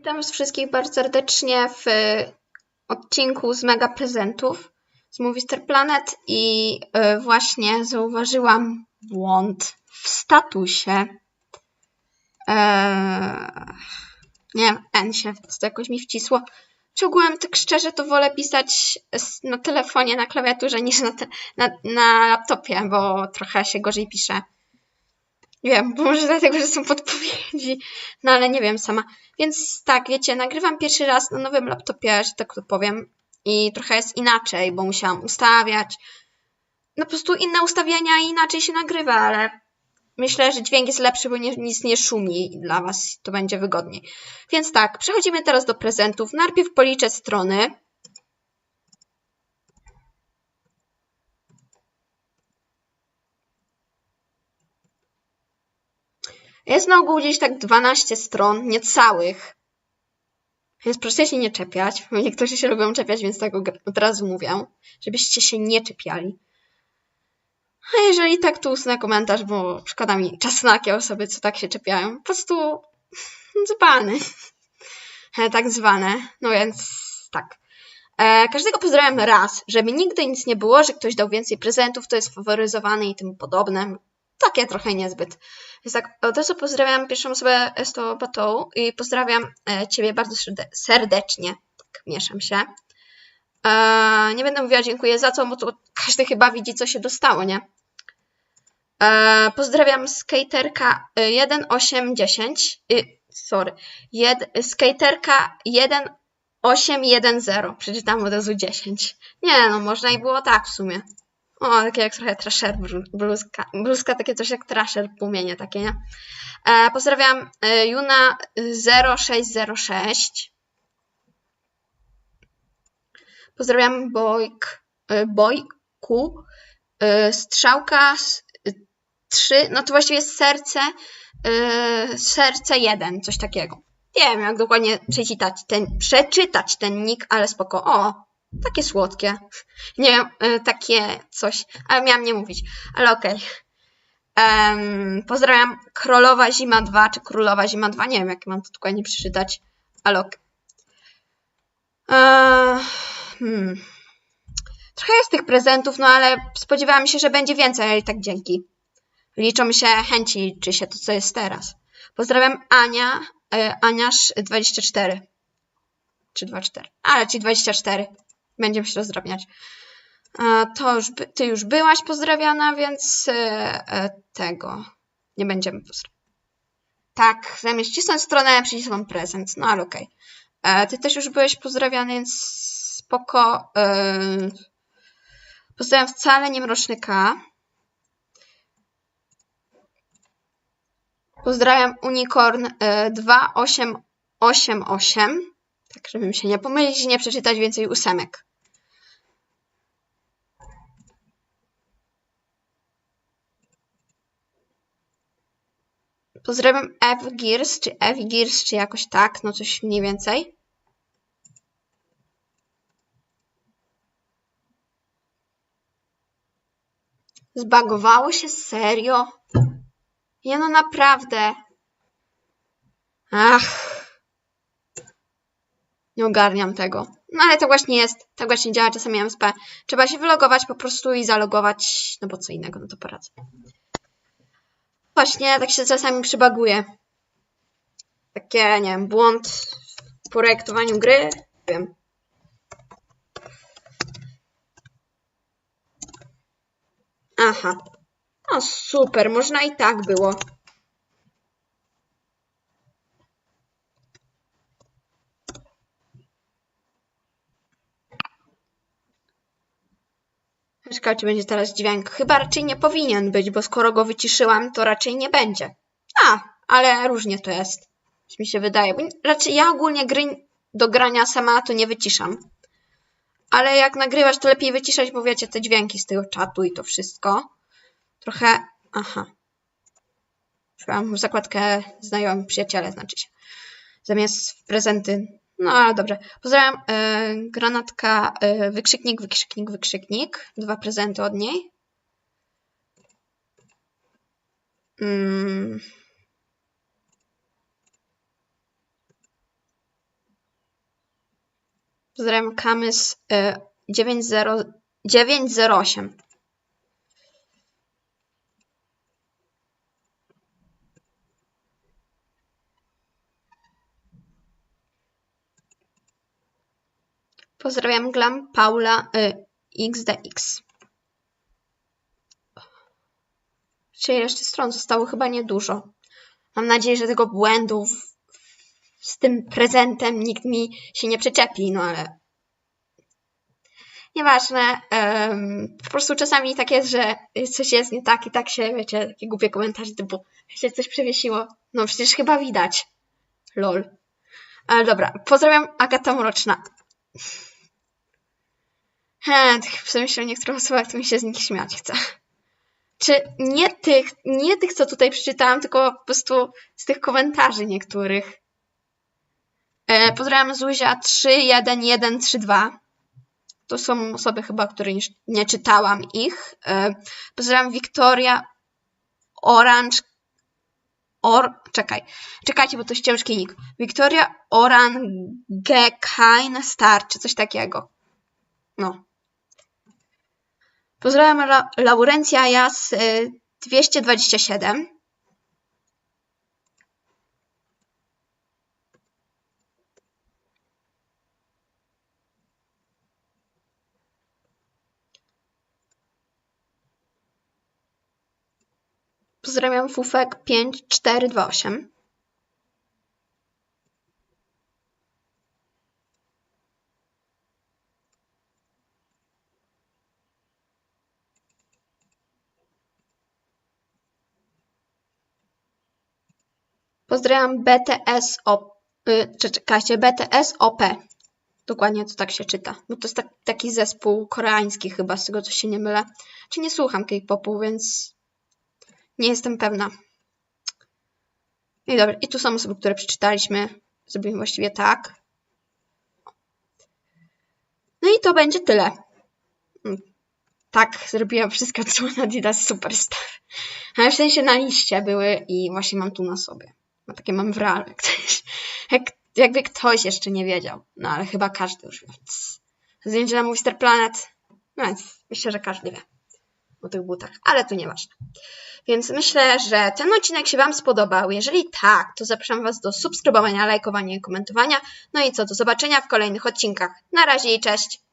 Witam was wszystkich bardzo serdecznie w y, odcinku z Mega Prezentów z Movister Planet i y, właśnie zauważyłam błąd w statusie. Eee, nie wiem, N się to jakoś mi wcisło. Czy ogółem tak szczerze to wolę pisać na telefonie, na klawiaturze niż na, te, na, na laptopie, bo trochę się gorzej pisze. Nie wiem, może dlatego, że są podpowiedzi, no ale nie wiem sama. Więc tak, wiecie, nagrywam pierwszy raz na nowym laptopie, że tak to powiem. I trochę jest inaczej, bo musiałam ustawiać. No po prostu inne ustawienia i inaczej się nagrywa, ale myślę, że dźwięk jest lepszy, bo nie, nic nie szumi i dla Was to będzie wygodniej. Więc tak, przechodzimy teraz do prezentów. Najpierw policzę strony. Jest na ogół gdzieś tak 12 stron, niecałych. Więc proszę się nie czepiać. Niektórzy się lubią czepiać, więc tak od razu mówię, żebyście się nie czepiali. A jeżeli tak, to usunę komentarz, bo szkoda mi czasu na takie osoby, co tak się czepiają. Po prostu dzbany. E, tak zwane. No więc tak. E, każdego pozdrawiam raz, żeby nigdy nic nie było, że ktoś dał więcej prezentów, to jest faworyzowany i tym podobne. Takie trochę niezbyt. Więc tak, od razu pozdrawiam pierwszą osobę Esto Batou i pozdrawiam e, Ciebie bardzo serde- serdecznie. Tak, mieszam się. E, nie będę mówiła dziękuję za co, bo to każdy chyba widzi, co się dostało, nie? E, pozdrawiam skaterka e, 1810. Y, sorry. Jed, skaterka 1810. Przeczytałam od razu 10. Nie, no można i było tak w sumie. O, takie jak trochę trasher bluzka. Bluzka takie coś jak trasher, płomienie takie, nie? E, pozdrawiam e, Juna 0606. Pozdrawiam Bojk, e, Bojku. E, strzałka 3, no to właściwie jest serce, e, serce 1, coś takiego. Nie wiem, jak dokładnie przeczytać ten, przeczytać ten nick, ale spoko. O, takie słodkie. Nie e, takie coś, ale miałam nie mówić, ale okej. Em, pozdrawiam Królowa Zima 2, czy Królowa Zima 2, nie wiem, jak mam to dokładnie przeczytać, ale okej. Eee, hmm. Trochę jest tych prezentów, no ale spodziewałam się, że będzie więcej, ale i tak dzięki. Liczą się chęci, liczy się to, co jest teraz. Pozdrawiam Ania, e, Aniasz24. Czy 24. Ale ci 24. Będziemy się rozdrabniać. E, to już, ty już byłaś pozdrawiana, więc e, e, tego nie będziemy pozdrawiać. Tak, zamiast ścisnąć stronę, przycisnąłem prezent. No ale okej. E, Ty też już byłeś pozdrawiany, więc spoko. Pozdrawiam wcale nie mroczny K. Pozdrawiam Unicorn e, 2888. Tak, żeby mi się nie pomylić i nie przeczytać więcej ósemek. Pozdrawiam F Gears, czy F Gears, czy jakoś tak, no coś mniej więcej. Zbagowało się serio? Nie no naprawdę. Ach. Nie ogarniam tego. No ale to właśnie jest, tak właśnie działa czasami MSP. Trzeba się wylogować po prostu i zalogować, no bo co innego, no to poradzę. Właśnie, tak się czasami przybaguje. Takie, nie wiem, błąd w projektowaniu gry. Nie wiem. Aha. No super, można i tak było. Ciekawe, czy będzie teraz dźwięk. Chyba raczej nie powinien być, bo skoro go wyciszyłam, to raczej nie będzie. A, ale różnie to jest. Mi się wydaje. Bo raczej ja ogólnie gry do grania sama to nie wyciszam. Ale jak nagrywasz, to lepiej wyciszać, bo wiecie, te dźwięki z tego czatu i to wszystko. Trochę. Aha. Szłam zakładkę znajomi przyjaciele, znaczy się. Zamiast prezenty. No ale dobrze. Pozdrawiam. Yy, granatka, yy, wykrzyknik, wykrzyknik, wykrzyknik. Dwa prezenty od niej. Mm. Pozdrawiam Kamys yy, 90, 908. Pozdrawiam Glam Paula y, XDX. Czyli jeszcze stron zostało chyba niedużo. Mam nadzieję, że tego błędu w- z tym prezentem nikt mi się nie przyczepi, no ale nieważne. em, po prostu czasami tak jest, że coś jest nie tak i tak się, wiecie, takie głupie komentarze typu się coś przewiesiło. No przecież chyba widać. Lol. Ale dobra, pozdrawiam Agata Mroczna. He, tych przemyśleń niektórych osobach to mi się z nich śmiać chce. Czy nie tych, nie tych, co tutaj przeczytałam, tylko po prostu z tych komentarzy niektórych. E, pozdrawiam Zuzia 31132. To są osoby chyba, które nie, nie czytałam ich. E, pozdrawiam Wiktoria Orange. Or, czekaj, czekajcie, bo to jest ciężki nick. Wiktoria Orangekain Star, czy coś takiego. No. Pozdrawiam La Laurencja Jas y, 227. Pozdrawiam Fufek 5428. Pozdrawiam BTS OP. Y, czekajcie, BTS OP. Dokładnie to tak się czyta. Bo to jest tak, taki zespół koreański chyba, z tego co się nie mylę. Czy nie słucham K-popu, więc nie jestem pewna. No i dobra, i tu są osoby, które przeczytaliśmy. Zrobimy właściwie tak. No i to będzie tyle. Mm, Tak, zrobiłam wszystko, co na Adidas Superstar. Ale w sensie na liście były i właśnie mam tu na sobie. No takie mam w jak jakby ktoś jeszcze nie wiedział. No ale chyba każdy już wie. Zdjęcie na Movistar Planet. No więc myślę, że każdy wie o tych butach, ale to nieważne. Więc myślę, że ten odcinek się Wam spodobał. Jeżeli tak, to zapraszam Was do subskrybowania, lajkowania i komentowania. No i co, do zobaczenia w kolejnych odcinkach. Na razie i cześć!